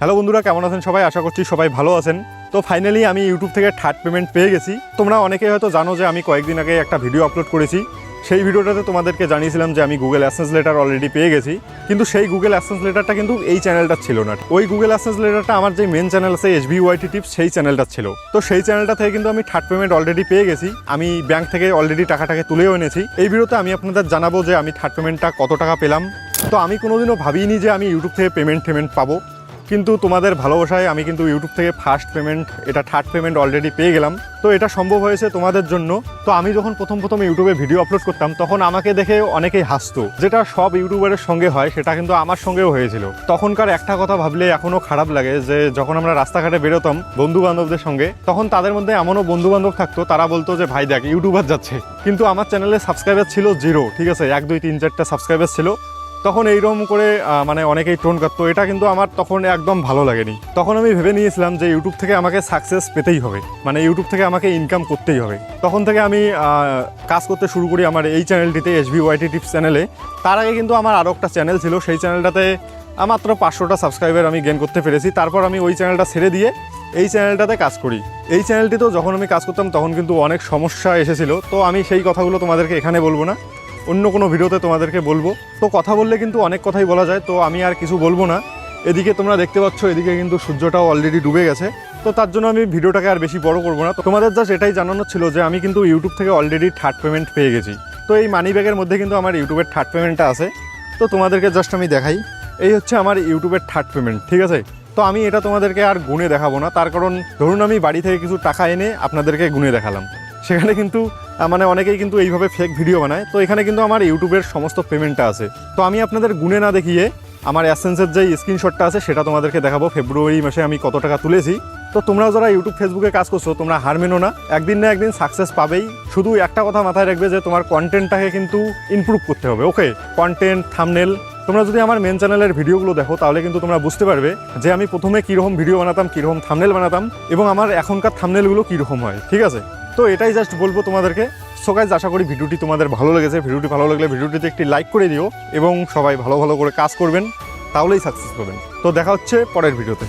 Hello বন্ধুরা, কেমন আছেন সবাই? আশা করছি সবাই ভালো আছেন। তো ফাইনালি আমি ইউটিউব থেকে থার্ড পেমেন্ট পেয়ে গেছি। তোমরা অনেকেই হয়তো জানো যে আমি কয়েকদিন আগে একটা ভিডিও আপলোড করেছি। সেই ভিডিওটাতে তোমাদেরকে জানিয়েছিলাম যে আমি গুগল অ্যাসেন্স লেটার অলরেডি পেয়ে গেছি। কিন্তু সেই গুগল অ্যাসেন্স লেটারটা কিন্তু এই চ্যানেলটা ছিল না ওই গুগল অ্যাসেন্স লেটারটা আমার যে মেন চ্যানেল আছে এস ভি ওয়াইটি টিপস সেই চ্যানেলটা ছিল। তো সেই চ্যানেলটা থেকে কিন্তু আমি থার্ড পেমেন্ট অলরেডি পেয়ে গেছি। আমি ব্যাংক থেকে অলরেডি টাকাটাকে তুলেও এনেছি। এই ভিডিওতে আমি আপনাদের জানাব যে আমি থার্ড পেমেন্টটা কত টাকা পেলাম। তো আমি কোনোদিনও ভাবিনি যে আমি ইউটিউব থেকে পেমেন্ট পেমেন্ট পাবো। কিন্তু তোমাদের ভালোবাসায় আমি কিন্তু ইউটিউব থেকে ফার্স্ট পেমেন্ট এটা থার্ড পেমেন্ট অলরেডি পেয়ে গেলাম। তো এটা সম্ভব হয়েছে তোমাদের জন্য। তো আমি যখন প্রথম প্রথম ইউটিউবে ভিডিও আপলোড করতাম, তখন আমাকে দেখে অনেকেই হাসতো। যেটা সব ইউটিউবারের সঙ্গে হয়, সেটা কিন্তু আমার সঙ্গেও হয়েছিল। তখনকার একটা কথা ভাবলে এখনও খারাপ লাগে যে, যখন আমরা রাস্তাঘাটে বেরোতাম বন্ধু বান্ধবদের সঙ্গে, তখন তাদের মধ্যে এমনও বন্ধু বান্ধব থাকতো, তারা বলতো যে, ভাই দেখ ইউটিউবার যাচ্ছে। কিন্তু আমার চ্যানেলে সাবস্ক্রাইবার ছিল জিরো ঠিক আছে? এক, দুই, তিন, চারটা সাবস্ক্রাইবার ছিল। তখন এইরকম করে মানে অনেকেই টোন করতো। এটা কিন্তু আমার তখন একদম ভালো লাগেনি। তখন আমি ভেবে নিয়েছিলাম যে ইউটিউব থেকে আমাকে সাকসেস পেতেই হবে। মানে ইউটিউব থেকে আমাকে ইনকাম করতেই হবে। তখন থেকে আমি কাজ করতে শুরু করি আমার এই চ্যানেলটিতে এস ভি ওয়াইটি টিপস চ্যানেলে তার আগে কিন্তু আমার আরও একটা চ্যানেল ছিল। সেই চ্যানেলটাতে মাত্র পাঁচশোটা সাবস্ক্রাইবার আমি গেন করতে পেরেছি। তারপর আমি ওই চ্যানেলটা ছেড়ে দিয়ে এই চ্যানেলটাতে কাজ করি। এই চ্যানেলটিতেও যখন আমি কাজ করতাম, তখন কিন্তু অনেক সমস্যা এসেছিল। তো আমি সেই কথাগুলো তোমাদেরকে এখানে বলব না। অন্য কোনো ভিডিওতে তোমাদেরকে বলব। তো কথা বললে কিন্তু অনেক কথাই বলা যায়, তো আমি আর কিছু বলব না। এদিকে তোমরা দেখতে পাচ্ছ, এদিকে কিন্তু সূর্যটাও অলরেডি ডুবে গেছে। তো তার জন্য আমি ভিডিওটাকে আর বেশি বড় করব না। তোমাদের জাস্ট এটাই জানানো ছিল যে আমি কিন্তু ইউটিউব থেকে অলরেডি থার্ড পেমেন্ট পেয়ে গেছি। তো এই মানি ব্যাগের মধ্যে কিন্তু আমার ইউটিউবের থার্ড পেমেন্টটা আছে। তো তোমাদেরকে জাস্ট আমি দেখাই। এই হচ্ছে আমার ইউটিউবের থার্ড পেমেন্ট ঠিক আছে? তো আমি এটা তোমাদেরকে আর গুনে দেখাবো না। তার কারণ, ধরুন আমি বাড়ি থেকে কিছু টাকা এনে আপনাদেরকে গুনে দেখালাম। সেখানে কিন্তু মানে অনেকেই কিন্তু এইভাবে ফেক ভিডিও বানায়। তো এখানে কিন্তু আমার ইউটিউবের সমস্ত পেমেন্টটা আছে। তো আমি আপনাদের গুণে না দেখিয়ে আমার অ্যাসেন্সের যে স্ক্রিনশটটা আছে, সেটা তোমাদেরকে দেখাবো। ফেব্রুয়ারি মাসে আমি কত টাকা তুলেছি। তো তোমরা যারা ইউটিউব ফেসবুকে কাজ করছ, তোমরা হার মেনো না। একদিন না একদিন সাকসেস পাবেই। শুধু একটা কথা মাথায় রাখবে যে, তোমার কন্টেন্টটাকে কিন্তু ইমপ্রুভ করতে হবে ওকে কন্টেন্ট থামনেল তোমরা যদি আমার মেন চ্যানেলের ভিডিওগুলো দেখো, তাহলে কিন্তু তোমরা বুঝতে পারবে যে, আমি প্রথমে কীরকম ভিডিও বানাতাম, কীরকম থামনেল বানাতাম এবং আমার এখনকার থামনেলগুলো কীরকম হয়, ঠিক আছে? তো এটাই জাস্ট বলব তোমাদেরকে। সো গাইজ আশা করি ভিডিওটি তোমাদের ভালো লেগেছে। ভিডিওটি ভালো লাগলে ভিডিওটিতে একটি লাইক করে দিও এবং সবাই ভালো ভালো করে কাজ করবেন, তাহলেই সাকসেস পাবেন। তো দেখা হচ্ছে পরের ভিডিওতে।